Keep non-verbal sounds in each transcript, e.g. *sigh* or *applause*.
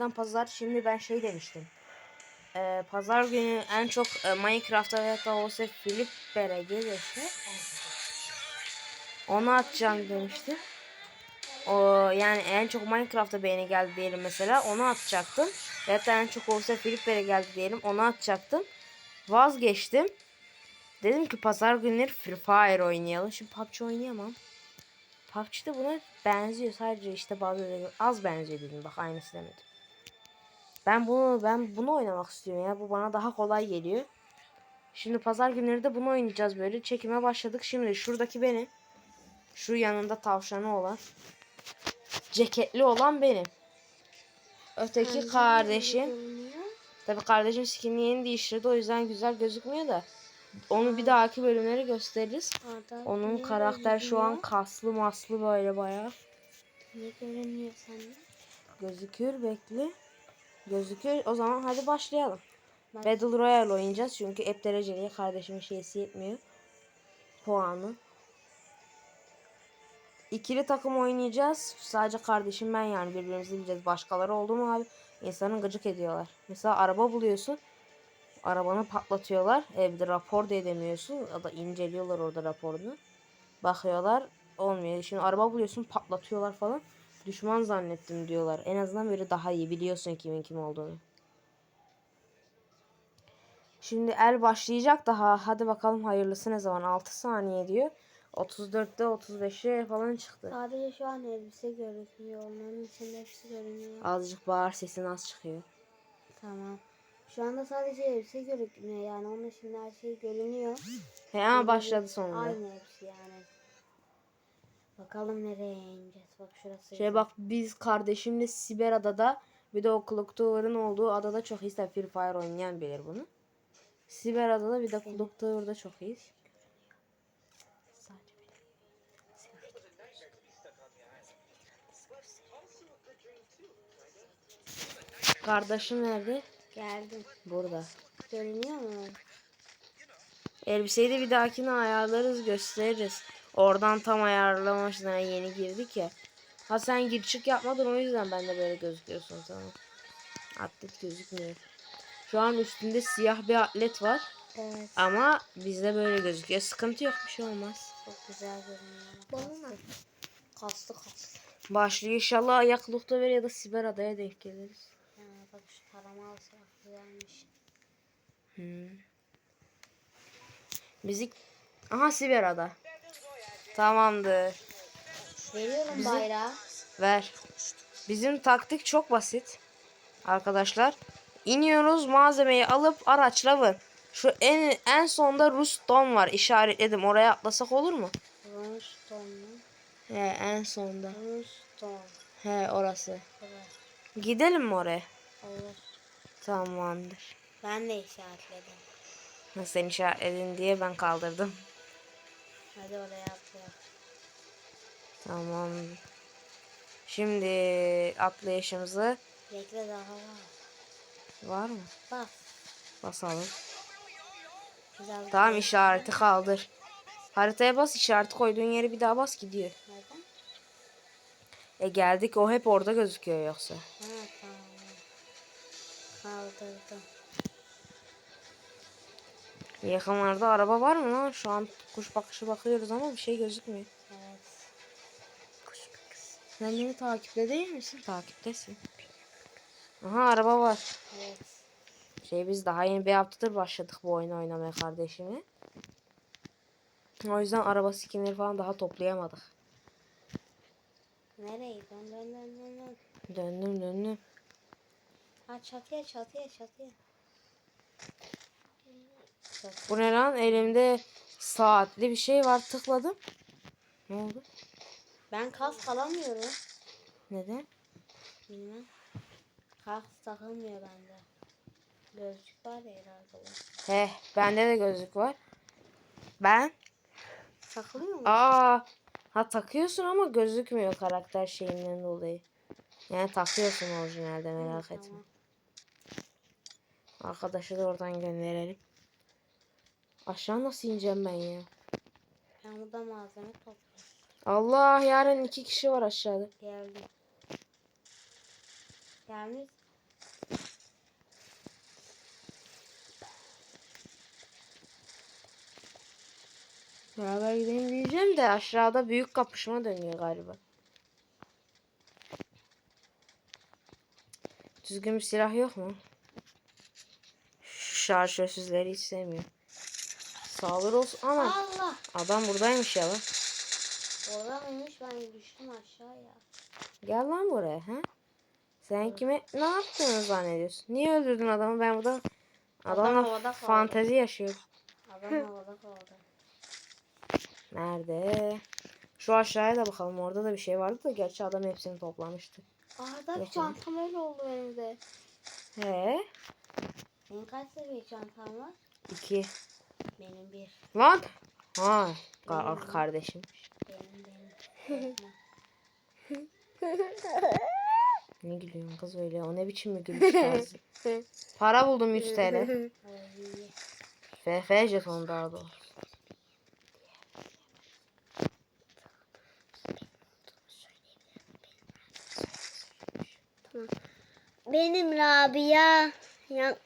zaten pazar. Şimdi ben şey demiştim. Ee, pazar günü en çok e, Minecraft'ta veya da olsa Flipper'e gelirse onu atacağım demiştim. O yani en çok Minecraft'ta beğeni geldi diyelim mesela onu atacaktım. Veya da en çok olsa Flipper'e geldi diyelim onu atacaktım. Vazgeçtim. Dedim ki pazar günleri Free Fire oynayalım. Şimdi PUBG oynayamam. PUBG de buna benziyor. Sadece işte bazı az benziyor dedim. Bak aynısı demedim. Ben bunu ben bunu oynamak istiyorum ya. Bu bana daha kolay geliyor. Şimdi pazar günleri de bunu oynayacağız böyle. Çekime başladık. Şimdi şuradaki benim. Şu yanında tavşanı olan. Ceketli olan benim. Öteki kardeşim. Tabii kardeşim skinini yeni değiştirdi. O yüzden güzel gözükmüyor da. Onu bir dahaki bölümleri gösteririz. Onun karakter şu an kaslı maslı böyle bayağı. Ne görünüyor sende? Gözükür bekle. Gözüküyor. O zaman hadi başlayalım. Bak. Battle Royale oynayacağız çünkü hep dereceliye kardeşimin şeysi yetmiyor. Puanı. İkili takım oynayacağız. Sadece kardeşim ben yani birbirimizi bileceğiz. Başkaları oldu mu abi insanın gıcık ediyorlar. Mesela araba buluyorsun. Arabanı patlatıyorlar. Evde rapor da edemiyorsun. Ya da inceliyorlar orada raporunu. Bakıyorlar. Olmuyor. Şimdi araba buluyorsun patlatıyorlar falan. Düşman zannettim diyorlar. En azından böyle daha iyi biliyorsun kimin kim olduğunu. Şimdi el başlayacak daha. Hadi bakalım hayırlısı ne zaman? 6 saniye diyor. 34'te 35'e falan çıktı. Sadece şu an elbise gözüküyor. Onların içinde hepsi görünüyor. Azıcık bağır sesin az çıkıyor. Tamam. Şu anda sadece elbise görünüyor yani onun dışında her şey görünüyor. He ama başladı sonunda. Aynı hepsi yani. Bakalım nereye ineceğiz. Bak şurası. Şey bak biz kardeşimle Siber adada bir de o Clock Tower'ın olduğu adada çok iyiyiz. Free Fire oynayan bilir bunu. Siber adada bir de Clock Tower'da çok iyiyiz. Kardeşim nerede? Geldim. Burada. Görünüyor mu? Elbiseyi de bir dahakine ayarlarız gösteririz. Oradan tam ayarlamışlar yeni girdik ya. Ha sen gir çık yapmadın o yüzden ben de böyle gözüküyorsun tamam. Atlet gözükmüyor. Şu an üstünde siyah bir atlet var. Evet. Ama bizde böyle gözüküyor. Sıkıntı yok bir şey olmaz. Çok güzel görünüyor. Kastı. Kastı kastı. Başlıyor inşallah ayaklukta ver ya da Siber adaya denk geliriz. Ha, bak şu tarama güzelmiş. Hmm. Müzik. Aha Siber ada. Tamamdır. Veriyorum bayrağı. Ver. Bizim taktik çok basit. Arkadaşlar. İniyoruz malzemeyi alıp araçla vın. Şu en en sonda Rus don var. işaretledim. Oraya atlasak olur mu? Runstone mu? He en sonda. Runstone. He orası. Evet. Gidelim mi oraya? Olur. Tamamdır. Ben de işaretledim. Ha, Sen işaretledin diye ben kaldırdım. Hadi oraya atlayalım. Tamam. Şimdi atlayışımızı Bekle daha var. var mı? Bak. Basalım. Güzel. Tamam işareti kaldır. Haritaya bas işareti koyduğun yeri bir daha bas gidiyor. Neden? E geldik o hep orada gözüküyor yoksa. Ha tamam. Kaldırdım. Yakınlarda araba var mı lan? Şu an kuş bakışı bakıyoruz ama bir şey gözükmüyor. Evet. Sen beni takipte değil misin? Takiptesin. Aha araba var. Evet. Şey biz daha yeni bir haftadır başladık bu oyunu oynamaya kardeşimle. O yüzden araba skinleri falan daha toplayamadık. Nereye? Dön dön dön dön dön. Döndüm döndüm. Ha çatıya çatıya çatıya. Bu ne lan? Elimde saatli bir şey var tıkladım. Ne oldu? Ben kask alamıyorum. Neden? Bilmem. Kask takılmıyor bende. Gözlük var ya herhalde. He, bende de gözlük var. Ben Takılıyor mu? aa ha takıyorsun ama gözükmüyor karakter şeyinden dolayı. Yani takıyorsun orijinalde merak Tamam. etme. Arkadaşı da oradan gönderelim. Aşağı nasıl ineceğim ben ya? Ben burada malzeme topluyorum. Allah yarın iki kişi var aşağıda. Geldim. Gelmiş. Beraber gidelim diyeceğim de aşağıda büyük kapışma dönüyor galiba. Düzgün bir silah yok mu? Şu şarjörsüzleri hiç sevmiyorum. Sağlar olsun. Ama Allah. adam buradaymış ya lan. Orada mıymış ben düştüm aşağıya. Gel lan buraya. Ha? Sen kime ne yaptığını zannediyorsun? Niye öldürdün adamı? Ben burada Adam adamla havada kaldı. fantezi yaşıyorum. Adam havada kaldı. Nerede? Şu aşağıya da bakalım. Orada da bir şey vardı da gerçi adam hepsini toplamıştı. Arda bir çantam öyle oldu benim de. He? Senin kaç seviye çantan var? İki. Benim bir. Lan! Ha, ka- kardeşim. Benim benim. Ne gülüyorsun kız öyle? O ne biçim bir gülüş tarzı? Para buldum 100 TL. FF jeton daha doğrusu. Benim Rabia. Ya,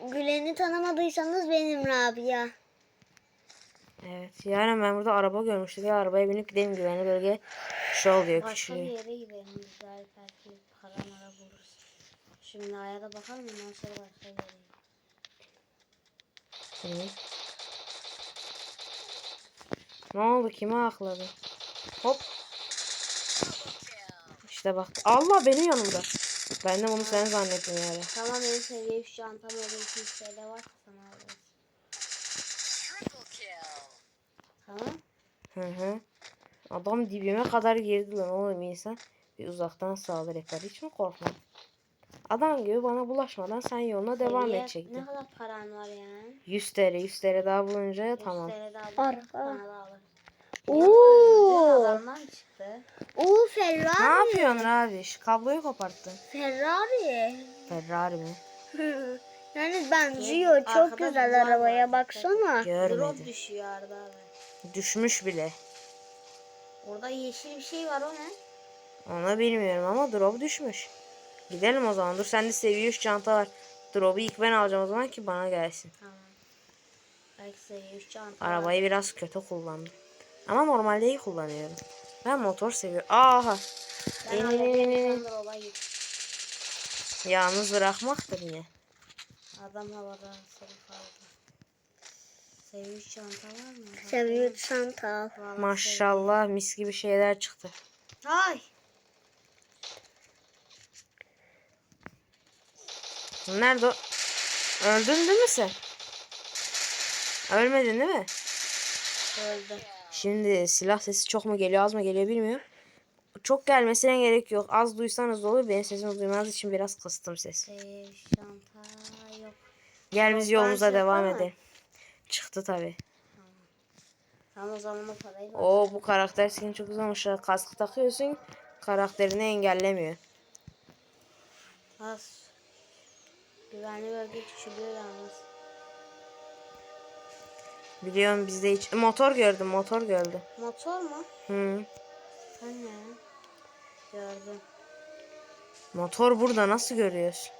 Gülen'i tanımadıysanız benim Rabia. Evet. Yarın ben burada araba görmüştüm. Ya arabaya binip gidelim güvenli bölge. Şey oluyor Başka bir küçülüyor. yere gidelim biz belki para mara buluruz. Şimdi aya da bakalım ondan sonra başka bir yere gidelim. Ne oldu? Kime akladı? Hop. İşte bak. Allah benim yanımda. Ben de bunu sen zannettim yani. Tamam benim seviye 3 çantam öyle 200 TL varsa sana alırız. Tamam. Hı hı. Adam dibime kadar girdi lan oğlum insan. Bir uzaktan saldırı yapar. Hiç mi korkma? Adam gibi bana bulaşmadan sen yoluna devam Seviye- edecektin. Ne kadar paran var yani? 100 TL 100 TL daha bulunca 100 tamam. TL daha Arka. bana da alırız. Oo. Adamdan çıktı. Oo Ne Ferrari. yapıyorsun abi? Şu kabloyu koparttın. Ferrari. Ferrari mi? *laughs* yani benziyor. Çok güzel duvar var. arabaya baksana. Drop Görmedim. düşüyor Arda abi. Düşmüş bile. Orada yeşil bir şey var o ne? Onu bilmiyorum ama drop düşmüş. Gidelim o zaman. Dur sende seviye 3 çanta var. Drop'u ilk ben alacağım o zaman ki bana gelsin. Tamam. Belki seviye 3 çanta var. Arabayı biraz kötü kullandım. Ama normalde iyi kullanıyorum. Ben motor seviyorum. Aha. Ben git. Yalnız bırakmaktır yine. Adam havada sarı kaldı. Seviye 3 çanta var mı? Seviyor çanta Maşallah mis gibi şeyler çıktı. Ay. Nerede o? Öldün değil mi sen? Ölmedin değil mi? Öldü. Şimdi silah sesi çok mu geliyor az mı geliyor bilmiyorum. Çok gelmesine gerek yok. Az duysanız da olur. Benim sesimi duymanız için biraz kıstım sesi. Seviye 3 çanta yok. Gel biz yolumuza ben devam edelim. Çıktı tabi. Tamam o zaman o parayı ver. O bu karakter skin çok uzamış. Kaskı takıyorsun. Karakterini engellemiyor. Az. Güvenli bölge küçülüyor yalnız. Biliyorum bizde hiç... Motor gördüm motor gördüm. Motor mu? Hı. Hani? Gördüm. Motor burada nasıl görüyorsun?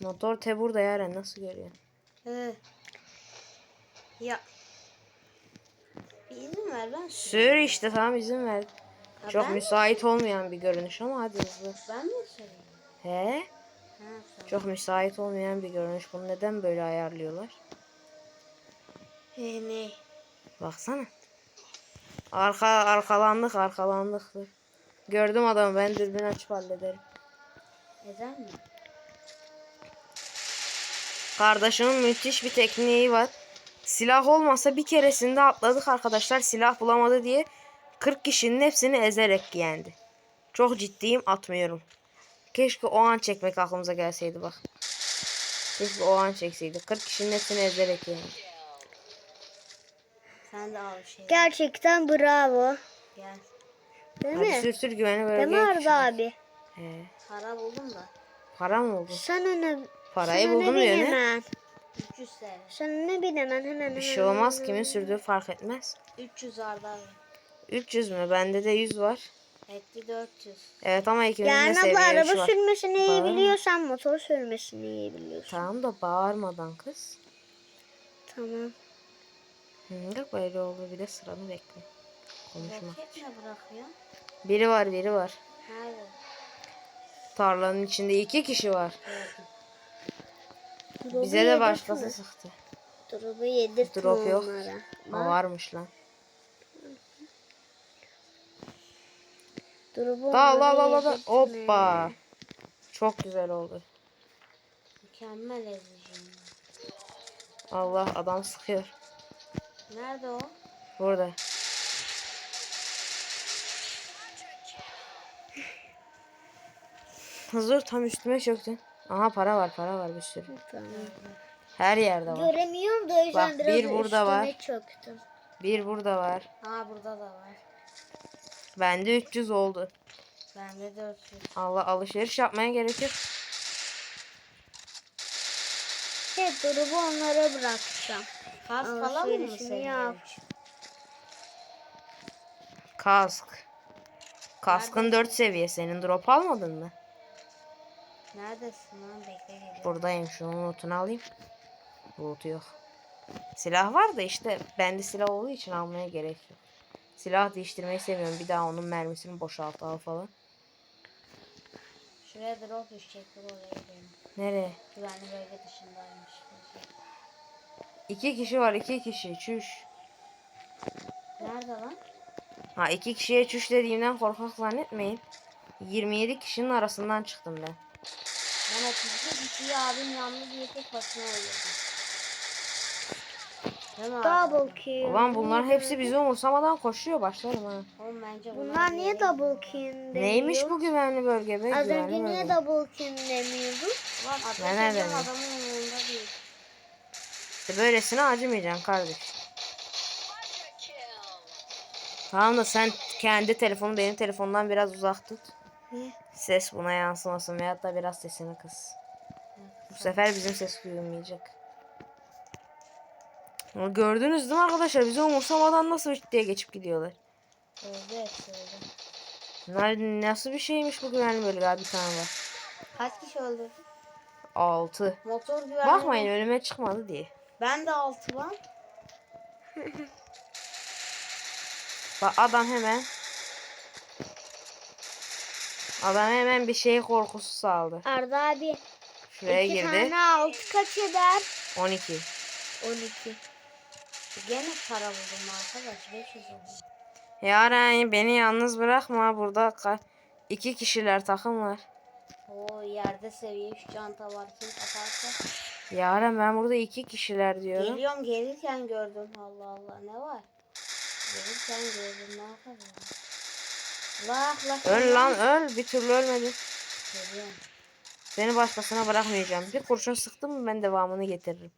Motor te burada Yaren nasıl görüyorsun? Hı. Ya. Bir izin ver lan. Sür işte tamam izin ver. Ha, Çok ben, müsait olmayan bir görünüş ama hadi hızlı. ben mi söyleyeyim? He? Çok müsait olmayan bir görünüş. Bunu neden böyle ayarlıyorlar? He, ne? Baksana. Arka arkalandık arkalandık. Gördüm adamı ben dürbün açıp hallederim. Neden mi? Kardeşimin müthiş bir tekniği var. Silah olmasa bir keresinde atladık arkadaşlar silah bulamadı diye 40 kişinin hepsini ezerek yendi. Çok ciddiyim atmıyorum. Keşke o an çekmek aklımıza gelseydi bak. Keşke o an çekseydi. 40 kişinin hepsini ezerek yendi. Sen de al şey. Gerçekten bravo. Gel. Değil Hadi mi? sür sür güveni Değil mi Arda abi? He. Para buldum da. Para mı oldu? Sen öne... Parayı buldum bin diyor ne? hemen. 300 TL. Sen bin hemen hemen hemen. Bir şey olmaz. Kimin sürdüğü fark etmez. 300 Arda abi. 300 mü? Bende de 100 var. Etti 400. Evet ama ikimizin de Yani abla seviye 3 araba var. sürmesini iyi Bağırma. biliyorsan, motor sürmesini iyi biliyorsun. Tamam da bağırmadan kız. 300 Tamam. Hı, bak böyle oldu. Bir de sıranı bekle. Konuşma. Roket ne bırakıyor? Biri var biri var. Nerede? Tarlanın içinde iki kişi var. Bize de başkası sıktı. Drop'u yedirtme Drop yok. onlara. Ha, varmış lan. Drop'u Da Allah onlara Allah Allah. yedirtme. Hoppa. Çok güzel oldu. Mükemmel ezeceğim. Allah adam sıkıyor. Nerede o? Burada. Hazır tam üstüme çöktün. Aha para var para var bir sürü. Tamam. Her yerde var. Göremiyorum da o yüzden Bak, biraz bir burada var. çöktüm. Bir burada var. Ha burada da var. Bende 300 oldu. Bende 400. Allah alışveriş yapmaya gerek yok. Evet drop'u onlara bırakacağım. Kas falan mı yap. Kask. Kaskın 4 seviye. Senin drop almadın mı? Neredesin lan? Bekle geliyorum. Buradayım. Şunun notunu alayım. Loot yok. Silah var da işte bende silah olduğu için almaya gerek yok. Silah değiştirmeyi seviyorum. Bir daha onun mermisini boşalt al falan. Şuraya drop düşecekti oraya gidelim. Nereye? Güvenli bölge dışındaymış. İki kişi var. iki kişi. Çüş. Nerede lan? Ha iki kişiye çüş dediğimden korkak zannetmeyin. 27 kişinin arasından çıktım ben. Ben 32 kişiyi abim yalnız diye tek başına öldürdüm. Double kill. Ulan bunların hepsi bizi umursamadan koşuyor. Başlarım ha. Oğlum bence Bunlar niye double kill demiyor? Neymiş bu güvenli bölge be? Az güvenli önce niye bölge. double kill demiyordun? Ulan ateş Ne ne adamın yanında değil. İşte böylesine acımayacaksın kardeş. Tamam da sen kendi telefonu benim telefondan biraz uzak tut. Niye? Ses buna yansımasın veyahut da biraz sesini kıs. Bu sefer bizim ses duyulmayacak. Ama Gördünüz değil mi arkadaşlar? Bizi umursamadan nasıl diye geçip gidiyorlar. Öldü. Bunlar nasıl bir şeymiş bu güvenli bölge abi bir tane var. Kaç kişi öldü? 6. Motor güvenli. Bakmayın önüme çıkmadı diye. Ben de 6 lan. *laughs* Bak adam hemen Adam hemen bir şey korkusu saldı. Arda abi. Şuraya iki girdi. tane altı kaç eder? 12. 12. Gene para buldum arkadaş. 500 oldu. Yaren beni yalnız bırakma. Burada iki kişiler takım var. O yerde seviye 3 çanta var. Kim atarsa. Yaren ben burada iki kişiler diyorum. Geliyorum gelirken gördüm. Allah Allah ne var? Gelirken gördüm ne yapayım? Lah lah. Öl lan öl. Bir türlü ölmedi. Geliyorum. Seni başkasına bırakmayacağım. Bir kurşun sıktım mı ben devamını getiririm.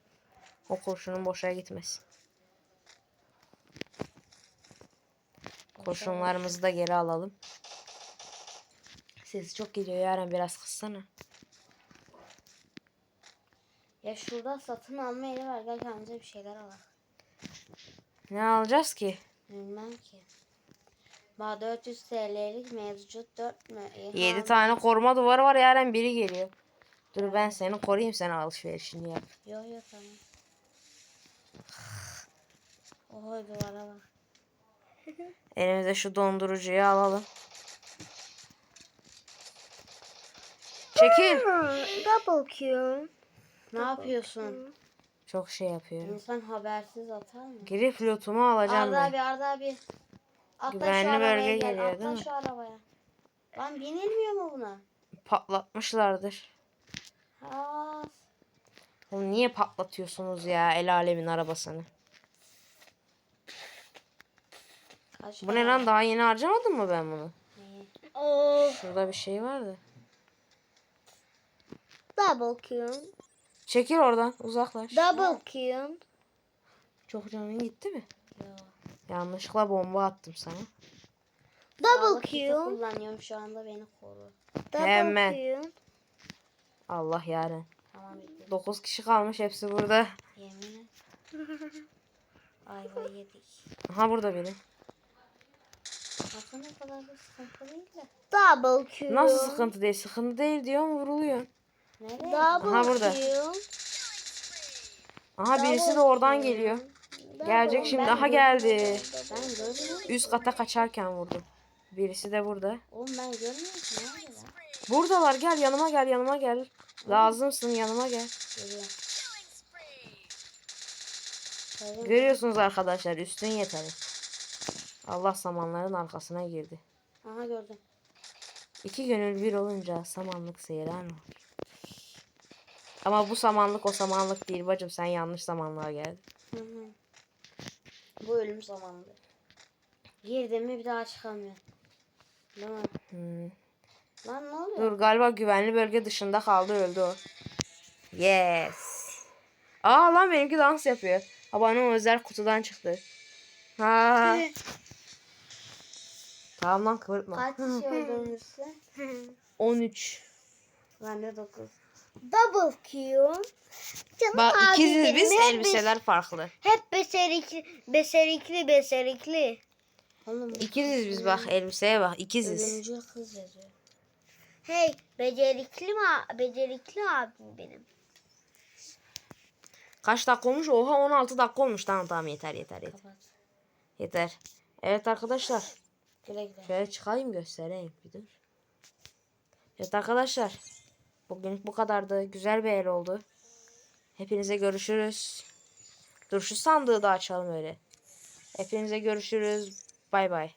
O kurşunun boşa gitmez. Kurşunlarımızı da geri alalım. Sesi çok geliyor Yaren biraz kıssana. Ya şurada satın alma yeri var. Gel kendimize bir şeyler alalım. Ne alacağız ki? Bilmem ki. Bana 400 TL'lik mevcut 4 mü? 7 tane koruma duvarı var Yaren biri geliyor. Dur ben seni koruyayım sen alışverişini yap. Yok yok tamam. Oho duvara bak. Elimize şu dondurucuyu alalım. Çekil. Double kill. Ne yapıyorsun? Çok şey yapıyorum. İnsan habersiz atar mı? Girip lootumu alacağım Arda ben. abi Arda abi. Atla Güvenli şu arabaya bölge gel. geliyor, Atla değil mi? şu arabaya. Lan binilmiyor mu buna? Patlatmışlardır. Ha, Oğlum niye patlatıyorsunuz ya el alemin arabasını? Kaç Bu ne lan daha yeni harcamadım mı ben bunu? Oh. Şurada bir şey vardı. Double kill. Çekil oradan uzaklaş. Double kill. Çok canın gitti mi? Yok. Yanlışlıkla bomba attım sana. Double kill. kullanıyorum şu anda beni koru. Double Hemen. kill. Allah yaren. Tamam bitti. 9 kişi kalmış hepsi burada. Yemin et. Ayva yedik. Aha burada biri. Aslında kadar da sıkıntı değil de. Double kill. Nasıl sıkıntı değil? Sıkıntı değil diyorum vuruluyor. Nereye? Double Aha burada. kill. Aha birisi de oradan geliyor. Gelecek şimdi. Aha geldi. Ben görmüyorum. Üst kata kaçarken vurdu. Birisi de burada. Oğlum ben görmüyorum ki. Nerede? Buradalar gel yanıma gel yanıma gel. Lazımsın yanıma gel. Görüyorsunuz arkadaşlar üstün yeteri. Allah samanların arkasına girdi. Aha gördüm. İki gönül bir olunca samanlık seyrer mi? Ama bu samanlık o samanlık değil bacım sen yanlış zamanlığa geldin. Hı hı. Bu ölüm zamanında. Girdim mi bir daha çıkamıyor. Değil mi? Hmm. Lan ne oluyor? Dur galiba güvenli bölge dışında kaldı öldü o. Yes. Aa lan benimki dans yapıyor. Abone ol özel kutudan çıktı. Ha. Tamam lan kıvırtma. Kaç kişi öldürmüşsün? *laughs* 13. Ben de 9. Double Q'yum. Canım Bak ikiziz biz Hep elbiseler farklı. bes- Hep becerikli, becerikli, becerikli. Oğlum İkiziz biz bak elbiseye bak ikiziz. ölümcül kız yazıyor. Hey, becerikli mi? Becerikli abim benim. Kaç dakika olmuş? Oha 16 dakika olmuş. Tamam tamam yeter yeter yeter. Kapat. Yeter. Evet arkadaşlar. Güle güle. Şöyle çıkayım göstereyim. Bir dur. Evet arkadaşlar. Bugün bu kadardı. Güzel bir el oldu. Hepinize görüşürüz. Dur şu sandığı da açalım öyle. Hepinize görüşürüz. Bay bay.